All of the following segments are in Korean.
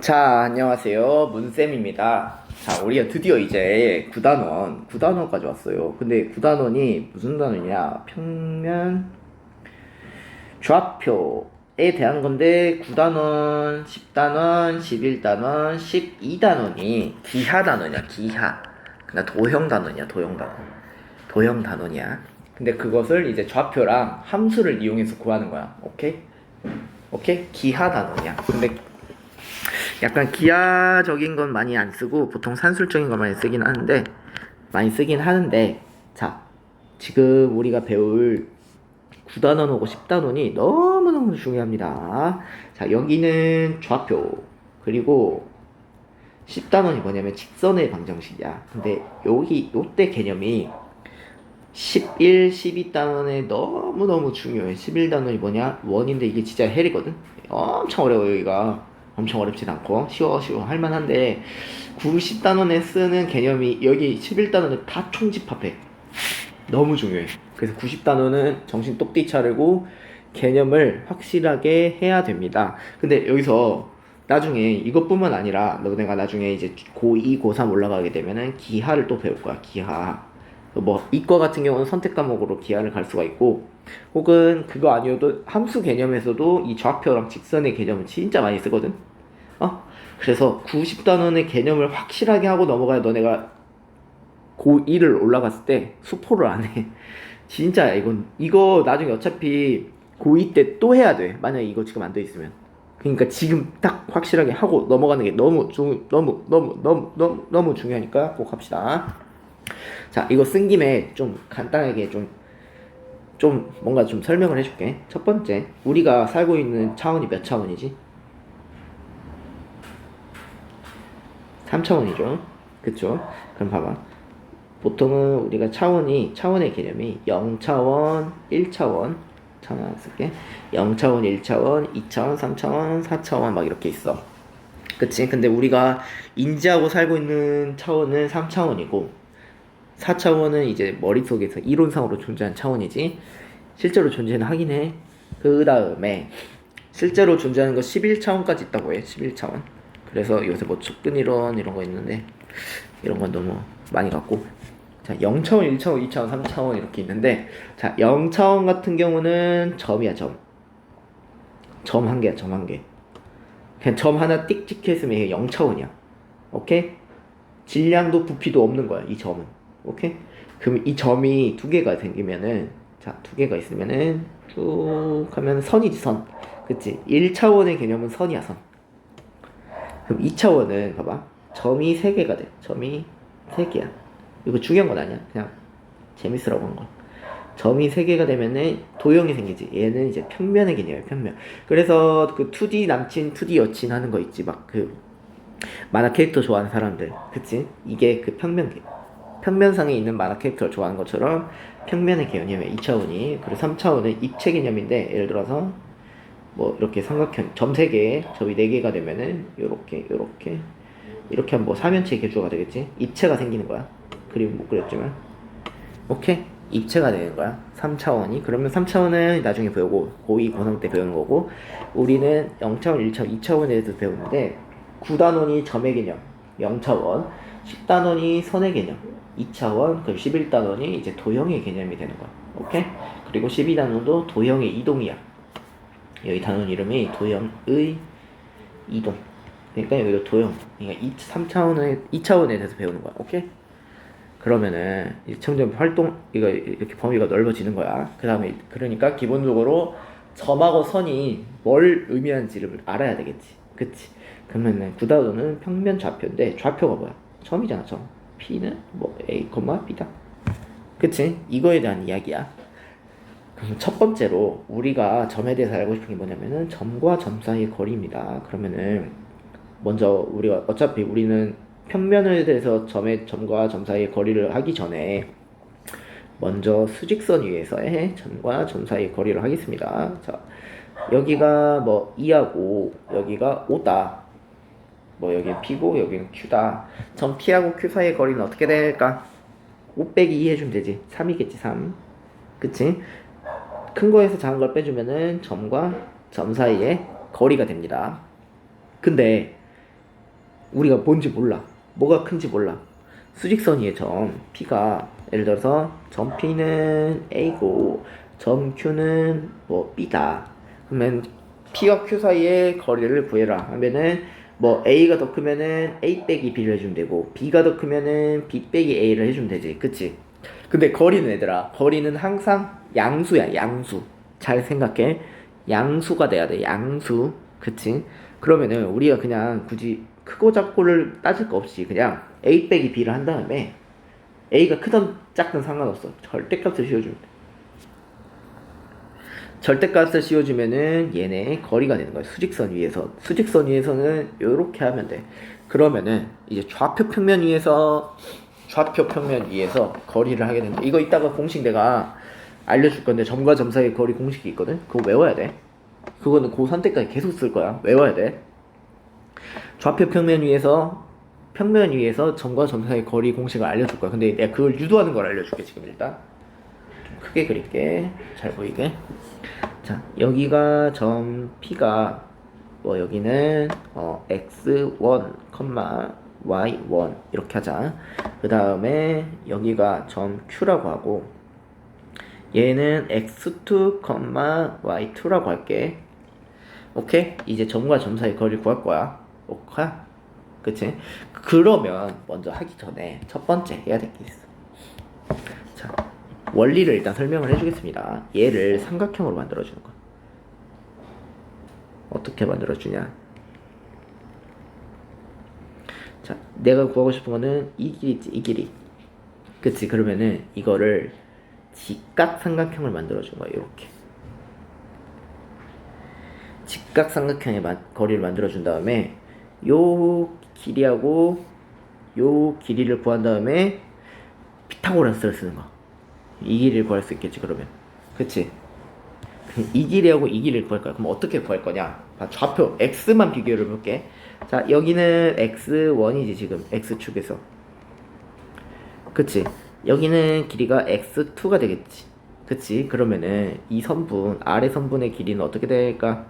자, 안녕하세요. 문쌤입니다. 자, 우리가 드디어 이제 9단원, 9단원까지 왔어요. 근데 9단원이 무슨 단원이냐? 평면, 좌표에 대한 건데, 9단원, 10단원, 11단원, 12단원이 기하 단원이야, 기하. 그러니까 도형 단원이야, 도형 단원. 도형 단원이야. 근데 그것을 이제 좌표랑 함수를 이용해서 구하는 거야. 오케이? 오케이? 기하 단원이야. 근데 약간 기하적인 건 많이 안 쓰고 보통 산술적인 걸 많이 쓰긴 하는데 많이 쓰긴 하는데 자 지금 우리가 배울 9단원하고 10단원이 너무너무 중요합니다. 자 여기는 좌표 그리고 10단원이 뭐냐면 직선의 방정식이야. 근데 여기 요때 개념이 11, 12단원에 너무너무 중요해. 11단원이 뭐냐? 원인데 이게 진짜 헬이거든? 엄청 어려워 여기가 엄청 어렵진 않고 쉬워 쉬워 할만한데 90단원에 쓰는 개념이 여기 11단원을 다 총집합해. 너무 중요해. 그래서 90단원은 정신 똑띠 차리고 개념을 확실하게 해야 됩니다. 근데 여기서 나중에 이것뿐만 아니라 너네가 나중에 이제 고2, 고3 올라가게 되면은 기하를 또 배울 거야 기하. 뭐 이과 같은 경우는 선택 과목으로 기하를 갈 수가 있고 혹은 그거 아니어도 함수 개념에서도 이 좌표랑 직선의 개념을 진짜 많이 쓰거든. 어? 그래서 90단원의 개념을 확실하게 하고 넘어가야 너네가 고1을 올라갔을 때 수포를 안 해. 진짜야 이건 이거 나중에 어차피 고2 때 또 해야 돼. 만약에 이거 지금 안 돼 있으면. 그러니까 지금 딱 확실하게 하고 넘어가는 게 너무 중 너무 너무 너무 너무 너무 중요하니까 꼭 합시다. 자, 이거 쓴 김에 좀 간단하게 좀, 좀 뭔가 좀 설명을 해줄게. 첫 번째, 우리가 살고 있는 차원이 몇 차원이지? 3차원이죠. 그쵸? 그럼 봐봐. 보통은 우리가 차원이, 차원의 개념이 0차원, 1차원, 차원 쓸게. 0차원, 1차원, 2차원, 3차원, 4차원 막 이렇게 있어. 그치? 근데 우리가 인지하고 살고 있는 차원은 3차원이고, 4차원은 이제 머릿속에서 이론상으로 존재한 차원이지 실제로 존재는 하긴 해. 그 다음에 실제로 존재하는 거 11차원까지 있다고 해. 11차원. 그래서 요새 뭐 접근 이론 이런 거 있는데 이런 건 너무 많이 갖고 자 0차원, 1차원, 2차원, 3차원 이렇게 있는데 자 0차원 같은 경우는 점이야 점. 점 한 개야 점 한 개. 그냥 점 하나 띡 찍혔으면 이게 0차원이야. 오케이? 질량도 부피도 없는 거야 이 점은. 오케이? 그럼 이 점이 두 개가 생기면은 자, 두 개가 있으면은 쭉 하면 선이지 선. 그치? 1차원의 개념은 선이야 선. 그럼 2차원은 봐봐. 점이 세 개가 돼. 점이 세 개야. 이거 중요한 건 아니야. 그냥 재밌으라고 한 거. 점이 세 개가 되면은 도형이 생기지. 얘는 이제 평면의 개념이야, 평면. 그래서 그 2D 남친, 2D 여친 하는 거 있지. 막 그 만화 캐릭터 좋아하는 사람들. 그치? 이게 그 평면 개 평면상에 있는 만화 캐릭터를 좋아하는 것처럼 평면의 개념이야 2차원이 그리고 3차원은 입체 개념인데 예를 들어서 뭐 이렇게 삼각형 점 3개 점이 4개가 되면은 요렇게 요렇게. 이렇게 하면 뭐 사면체 개조가 되겠지? 입체가 생기는 거야. 그림 못 그렸지만. 오케이. 입체가 되는 거야. 3차원이. 그러면 3차원은 나중에 배우고 고2 고3 때 배우는 거고 우리는 0차원 1차원 2차원에 대해서 배우는데 9단원이 점의 개념 0차원 10단원이 선의 개념 2차원, 그럼 11단원이 이제 도형의 개념이 되는 거야. 오케이? 그리고 12단원도 도형의 이동이야. 여기 단원 이름이 도형의 이동. 그러니까 여기도 도형. 그러니까 2, 3차원의, 2차원에 대해서 배우는 거야. 오케이? 그러면은, 점점 활동, 이거 이렇게 범위가 넓어지는 거야. 그 다음에, 그러니까 기본적으로 점하고 선이 뭘 의미하는지를 알아야 되겠지. 그치? 그러면은, 9단원은 평면 좌표인데, 좌표가 뭐야? 점이잖아, 점. P는 뭐 A, B다. 그치? 이거에 대한 이야기야. 그럼 첫 번째로 우리가 점에 대해서 알고 싶은 게 뭐냐면은 점과 점 사이의 거리입니다. 그러면은 먼저 우리가 어차피 우리는 평면에 대해서 점의 점과 점 사이의 거리를 하기 전에 먼저 수직선 위에서의 점과 점 사이의 거리를 하겠습니다. 자, 여기가 뭐 2하고 여기가 5다. 뭐 여기 P고 여기는 Q다. 점 P하고 Q 사이의 거리는 어떻게 될까? 5 빼기 2 해주면 되지. 3이겠지 3. 그치? 큰 거에서 작은 걸 빼주면은 점과 점 사이의 거리가 됩니다. 근데 우리가 뭔지 몰라. 뭐가 큰지 몰라. 수직선 위의 점 P가 예를 들어서 점 P는 A고 점 Q는 뭐 B다. 그러면 P와 Q 사이의 거리를 구해라 하면은 뭐 A가 더 크면은 A 빼기 B를 해주면 되고 B가 더 크면은 B 빼기 A를 해주면 되지. 그치? 근데 거리는 얘들아 거리는 항상 양수야 양수. 잘 생각해. 양수가 돼야 돼. 양수. 그치? 그러면은 우리가 그냥 굳이 크고 작고를 따질 거 없이 그냥 A 빼기 B를 한 다음에 A가 크든 작든 상관없어. 절대값을 씌워주면 돼. 절대값을 씌워주면은 얘네 거리가 되는 거야. 수직선 위에서. 수직선 위에서는 이렇게 하면 돼. 그러면은 이제 좌표 평면 위에서 좌표 평면 위에서 거리를 하게 된다. 이거 이따가 공식 내가 알려줄 건데 점과 점 사이의 거리 공식이 있거든. 그거 외워야 돼. 그거는 고3 때까지 계속 쓸 거야. 외워야 돼. 좌표 평면 위에서 평면 위에서 점과 점 사이의 거리 공식을 알려줄 거야. 근데 내가 그걸 유도하는 걸 알려줄게 지금 일단. 좀 크게 그릴게. 잘 보이게. 자 여기가 점 P가 뭐 여기는 어, x1, y1 이렇게 하자. 그 다음에 여기가 점 Q라고 하고 얘는 x2, y2라고 할게. 오케이? 이제 점과 점 사이 거리를 구할 거야. 오케이? 그치? 그러면 먼저 하기 전에 첫 번째 해야 될 게 있어. 자, 원리를 일단 설명을 해주겠습니다. 얘를 삼각형으로 만들어주는 거야. 어떻게 만들어주냐? 자, 내가 구하고 싶은 거는 이 길이 있지, 이 길이. 그치? 그러면은 이거를 직각 삼각형을 만들어준 거야, 이렇게. 직각 삼각형의 마- 거리를 만들어준 다음에 요 길이하고 요 길이를 구한 다음에 피타고라스를 쓰는 거. 이 길이를 구할 수 있겠지 그러면. 그치? 이 길이하고 이 길이를 구할 거야. 그럼 어떻게 구할 거냐? 봐, 좌표 x만 비교를 해볼게. 자 여기는 x1이지 지금 x축에서. 그치? 여기는 길이가 x2가 되겠지. 그치? 그러면은 이 선분 아래 선분의 길이는 어떻게 될까?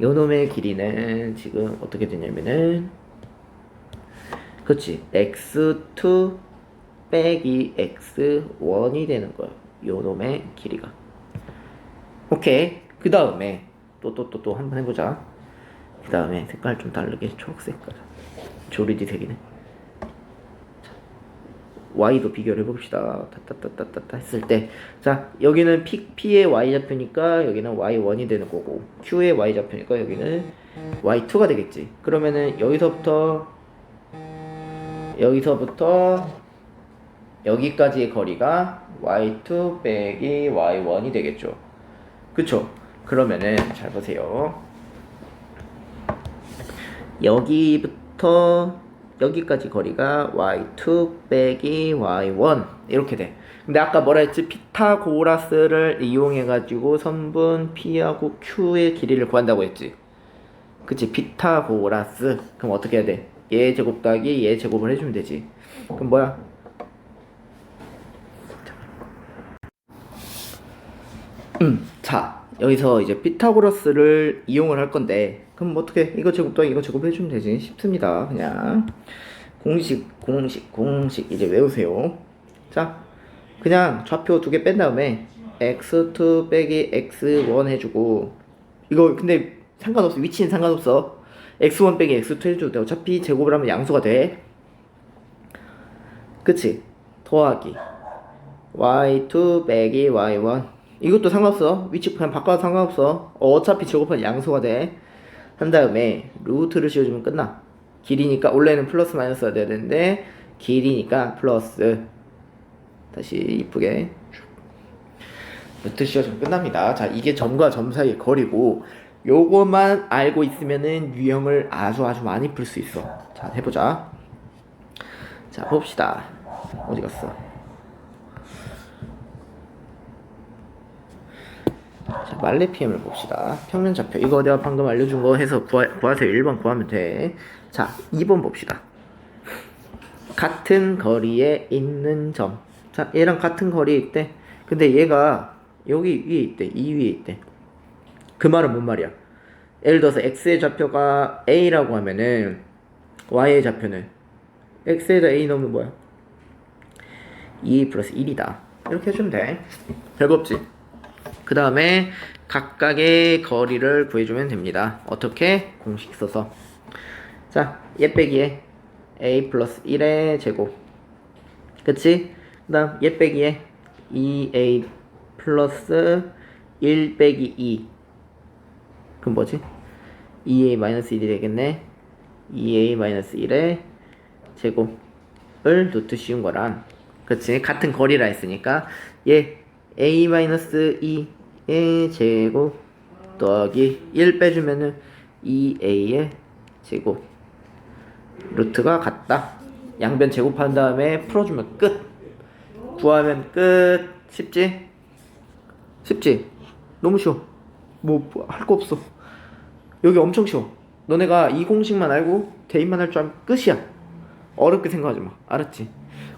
요 놈의 길이는 지금 어떻게 되냐면은 그치 x2 빼기 x1이 되는 거야 요 놈의 길이가 오케이 그 다음에 또 또 또 또 한번 해보자 그 다음에 색깔 좀 다르게 초록색 가자 조리디 색이네. 자, y도 비교를 해봅시다. 따따따따따 했을 때자 여기는 P, P의 y 좌표니까 여기는 y1이 되는 거고 Q의 y 좌표니까 여기는 y2가 되겠지. 그러면은 여기서부터 여기서부터 여기까지의 거리가 y2 빼기 y1이 되겠죠. 그쵸? 그러면은 잘 보세요 여기부터 여기까지 거리가 y2 빼기 y1 이렇게 돼. 근데 아까 뭐라 했지? 피타고라스를 이용해 가지고 선분 P하고 Q의 길이를 구한다고 했지. 그치? 피타고라스. 그럼 어떻게 해야 돼? 얘 제곱 더하기 얘 제곱을 해주면 되지. 그럼 뭐야? 음, 자 여기서 이제 피타고라스를 이용을 할 건데 그럼 뭐 어떻게 이거 제곱 더하기 이거 제곱 해 주면 되지 쉽습니다. 그냥 공식 공식 공식 이제 외우세요. 자 그냥 좌표 두 개 뺀 다음에 x2 빼기 x1 해주고 이거 근데 상관없어. 위치는 상관없어. x1 빼기 x2 해줘도 돼. 어차피 제곱을 하면 양수가 돼. 그치? 더하기. y2 빼기 y1 이것도 상관없어. 위치 그냥 바꿔도 상관없어. 어차피 제곱하면 양수가 돼. 한 다음에 루트를 씌워주면 끝나. 길이니까 원래는 플러스 마이너스 가 돼야 되는데 길이니까 플러스. 다시 이쁘게 루트 씌워주면 끝납니다. 자 이게 점과 점 사이의 거리고 요것만 알고 있으면은 유형을 아주 아주 많이 풀 수 있어. 자 해보자. 자 봅시다. 어디 갔어 자, 말레 PM을 봅시다. 평면 좌표. 이거 내가 방금 알려준 거 해서 구하, 구하세요. 1번 구하면 돼. 자, 2번 봅시다. 같은 거리에 있는 점. 자, 얘랑 같은 거리에 있대. 근데 얘가 여기 위에 있대. 이 위에 있대. 그 말은 뭔 말이야? 예를 들어서 x의 좌표가 a라고 하면은 y의 좌표는 x에다 a 넣으면 뭐야? 2 플러스 1이다. 이렇게 해주면 돼. 별거 없지. 그 다음에 각각의 거리를 구해주면 됩니다. 어떻게? 공식 써서. 자, 얘 빼기에 a 플러스 1의 제곱. 그치? 그 다음 얘 빼기에 2a 플러스 1 빼기 2. 그럼 뭐지? 2a 마이너스 1이 되겠네. 2a 마이너스 1의 제곱을 노트 씌운 거랑 그치? 같은 거리라 했으니까 얘 a 마이너스 2의 제곱 더하기 1 빼주면은 2a의 제곱 루트가 같다. 양변 제곱한 다음에 풀어주면 끝. 구하면 끝. 쉽지? 쉽지? 너무 쉬워. 뭐 할 거 없어. 여기 엄청 쉬워. 너네가 이 공식만 알고 대입만 할 줄 알면 끝이야. 어렵게 생각하지 마. 알았지?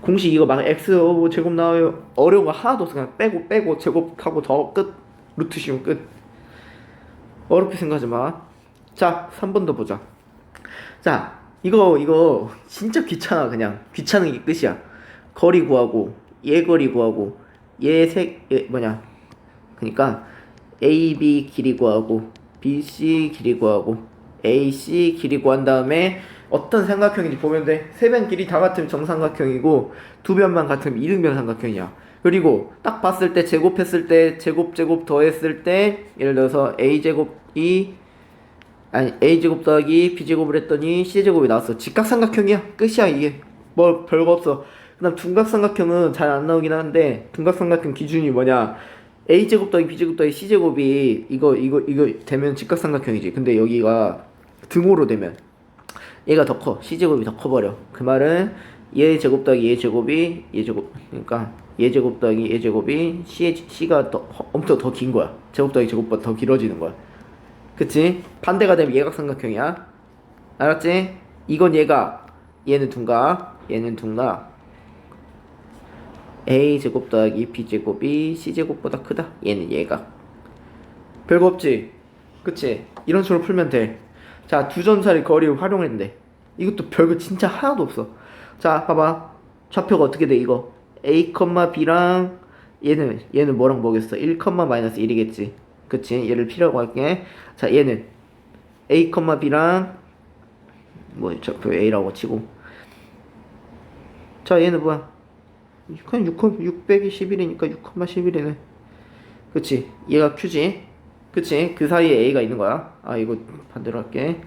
공식 이거 막 x 어, 뭐 제곱 나와요. 어려운 거 하나도 없어. 그냥 빼고 빼고 제곱하고 더 끝. 루트 씌우면 끝. 어렵게 생각하지 마. 자, 3번 더 보자. 자, 이거 이거 진짜 귀찮아 그냥 귀찮은 게 끝이야. 거리 구하고 얘 거리 구하고 얘색 얘 뭐냐? 그러니까 AB 길이 구하고 BC 길이 구하고 AC 길이 구한 다음에 어떤 삼각형인지 보면 돼. 세 변 길이 다 같으면 정삼각형이고 두 변만 같으면 이등변 삼각형이야. 그리고 딱 봤을 때 제곱했을 때 제곱 제곱 더했을 때 예를 들어서 A 제곱이 아니 a 제곱 더하기 b 제곱을 했더니 c 제곱이 나왔어. 직각삼각형이야. 끝이야 이게. 뭐 별거 없어. 그다음 둔각삼각형은 잘 안 나오긴 하는데 둔각삼각형 기준이 뭐냐? a 제곱 더하기 b 제곱 더하기 c 제곱이 이거 이거 이거 되면 직각삼각형이지. 근데 여기가 등호로 되면 얘가 더 커. c 제곱이 더 커버려. 그 말은 얘 제곱 더하기 얘 제곱이 얘 제곱 그러니까 얘 제곱 더하기 얘 제곱이 c의 c가 더 허- 엄청 더 긴 거야. 제곱 더하기 제곱보다 더 길어지는 거야. 그치? 반대가 되면 예각삼각형이야. 알았지? 이건 얘가, 얘는 둔각, 얘는 둔각. a 제곱 더하기 b 제곱이 c 제곱보다 크다. 얘는 얘가. 별거 없지? 그치? 이런 식으로 풀면 돼. 자, 두 점살의 거리를 활용했는데 이것도 별거 진짜 하나도 없어. 자, 봐봐. 좌표가 어떻게 돼 이거? a, b랑 얘는 얘는 뭐랑 뭐겠어? 1, 마이너스 1이겠지. 그치? 얘를 P라고 할게. 자, 얘는 A, B랑 뭐 좌표 A라고 치고. 자, 얘는 뭐야? 그냥 6, 6 빼기 11이니까 6, 11이네. 그치? 얘가 Q지? 그치? 그 사이에 A가 있는 거야. 아, 이거 반대로 할게.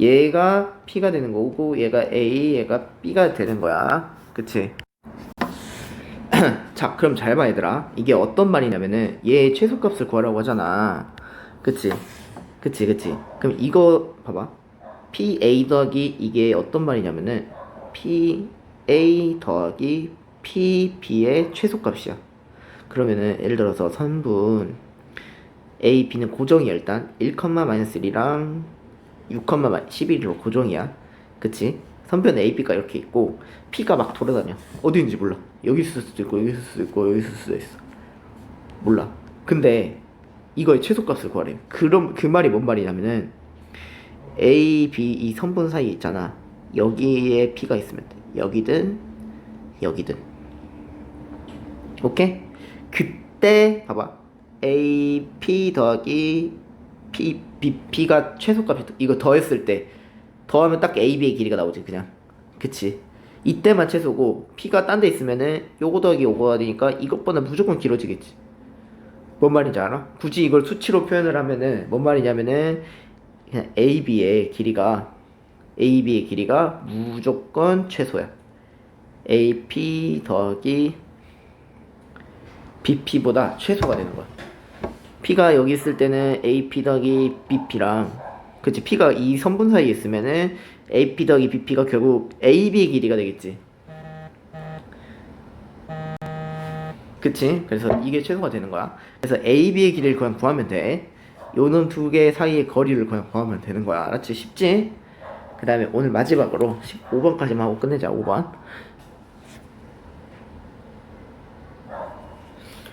얘가 P가 되는 거고, 얘가 A, 얘가 B가 되는 거야. 그치? 자, 그럼 잘 봐, 얘들아. 이게 어떤 말이냐면은, 얘 최소값을 구하라고 하잖아. 그치? 그치, 그치. 그럼 이거, 봐봐. PA 더하기 이게 어떤 말이냐면은, PA 더하기 PB의 최소값이야. 그러면은, 예를 들어서 선분, A, B는 고정이야, 일단. 1, 마이너스 1이랑 6, 11로 고정이야. 그치? 선변 A, B가 이렇게 있고 P가 막 돌아다녀. 어디 있는지 몰라. 여기 있을 수도 있고 여기 있을 수도 있고 여기 있을 수도 있어. 몰라. 근데 이거의 최소값을 구하래. 그럼 그 말이 뭔 말이냐면은 A, B 이 선분 사이에 있잖아. 여기에 P가 있으면 돼. 여기든 여기든. 오케이? 그때 봐봐. A, P 더하기 P, B, B가 최소값이 이거 더했을 때 더하면 딱 AB의 길이가 나오지 그냥 그치 이때만 최소고 P가 딴 데 있으면은 요거 더하기 요거가 되니까 이것보다 무조건 길어지겠지 뭔 말인지 알아? 굳이 이걸 수치로 표현을 하면은 뭔 말이냐면은 그냥 AB의 길이가 AB의 길이가 무조건 최소야 AP 더하기 BP보다 최소가 되는 거야. P가 여기 있을 때는 AP 더하기 BP랑 그치 P가 이 선분 사이에 있으면은 AP 더하기 BP가 결국 AB의 길이가 되겠지. 그치? 그래서 이게 최소가 되는 거야. 그래서 AB의 길이를 그냥 구하면 돼. 요놈 두 개 사이의 거리를 그냥 구하면 되는 거야. 알았지? 쉽지? 그 다음에 오늘 마지막으로 15번까지만 하고 끝내자 5번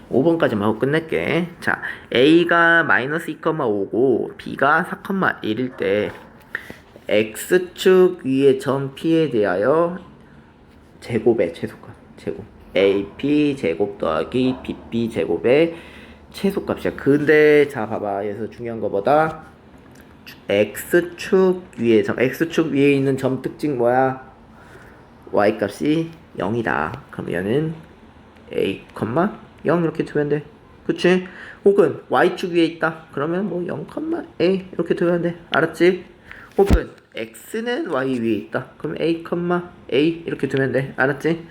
5번까지만 하고 끝낼게. 자, A가 마이너스 2,5고 B가 4,1일 때 X축 위의 점 P에 대하여 제곱의 최소값 제곱 AP 제곱 더하기 BP 제곱의 최소값이야. 근데 자 봐봐 여기서 중요한 거보다 x축 위에 점 x축 위에 있는 점 특징 뭐야? y 값이 0이다. 그럼 얘는 a, 0 이렇게 두면 돼. 그치? 혹은 y축 위에 있다. 그러면 뭐 0, a 이렇게 두면 돼. 알았지? 혹은 x는 y 위에 있다. 그럼 a, a 이렇게 두면 돼. 알았지?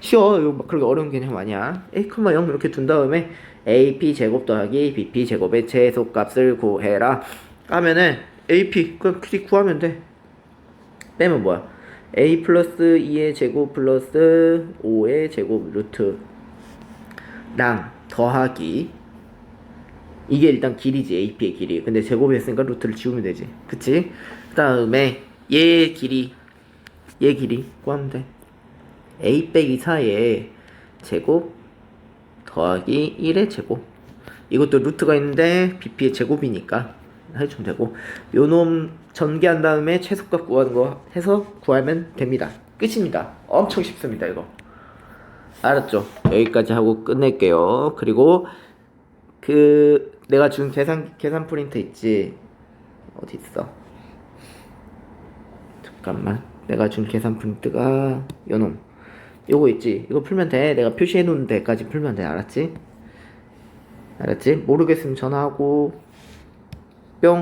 쉬워. 이거 막 그렇게 어려운 개념 아니야. a, 0 이렇게 둔 다음에 ap 제곱 더하기 bp 제곱의 최소값을 구해라. 하면은 ap 그냥 길이 구하면 돼. 빼면 뭐야? a 플러스 2의 제곱 플러스 5의 제곱 루트 랑 더하기. 이게 일단 길이지 ap의 길이. 근데 제곱했으니까 루트를 지우면 되지. 그치? 그 다음에 얘의 길이 얘 길이 구하면 돼. A 빼기 4의 제곱 더하기 1의 제곱. 이것도 루트가 있는데 bp의 제곱이니까 해주면 되고 요 놈 전개한 다음에 최소값 구하는 거 해서 구하면 됩니다. 끝입니다. 엄청 쉽습니다 이거 알았죠? 여기까지 하고 끝낼게요. 그리고 그 내가 준 계산 계산 프린트 있지? 어디 있어? 잠깐만. 내가 준 계산 프린트가 요놈. 요거 있지? 이거 풀면 돼. 내가 표시해 놓은 데까지 풀면 돼. 알았지? 알았지? 모르겠으면 전화하고 뿅.